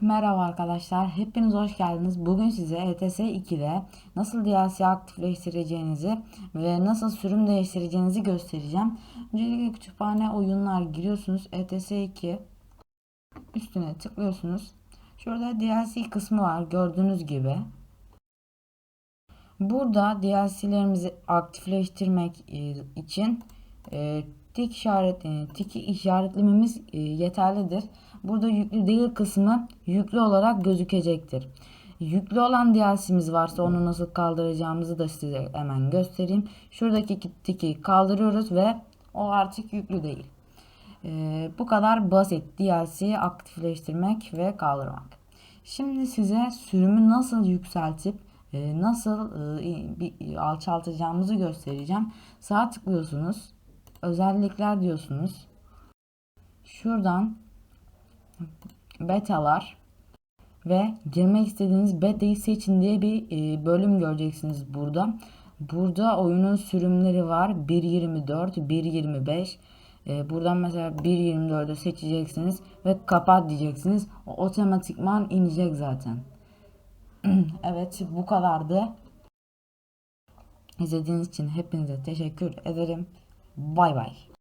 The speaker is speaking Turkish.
Merhaba arkadaşlar, hepiniz hoş geldiniz. Bugün size ETS 2'de nasıl DLC aktifleştireceğinizi ve nasıl sürüm değiştireceğinizi göstereceğim. Öncelikle kütüphane oyunlar giriyorsunuz. ETS 2 üstüne tıklıyorsunuz. Şurada DLC kısmı var gördüğünüz gibi. Burada DLC'lerimizi aktifleştirmek e, için e, tik işaret e, tiki işaretlememiz e, yeterlidir. Burada yüklü değil kısmı yüklü olarak gözükecektir. Yüklü olan DLC'miz varsa onu nasıl kaldıracağımızı da size hemen göstereyim. Şuradaki tiki kaldırıyoruz ve o artık yüklü değil. E, bu kadar basit DLC'yi aktifleştirmek ve kaldırmak. Şimdi size sürümü nasıl yükseltip e, nasıl e, bir alçaltacağımızı göstereceğim. Sağ tıklıyorsunuz. Özellikler diyorsunuz. Şuradan betalar ve girmek istediğiniz beta'yı seçin diye bir e, bölüm göreceksiniz burada. Burada oyunun sürümleri var. 1.24, 1.25. E, buradan mesela 1.24'ü seçeceksiniz ve kapat diyeceksiniz. O otomatikman inecek zaten. evet bu kadardı. İzlediğiniz için hepinize teşekkür ederim. Bay bay.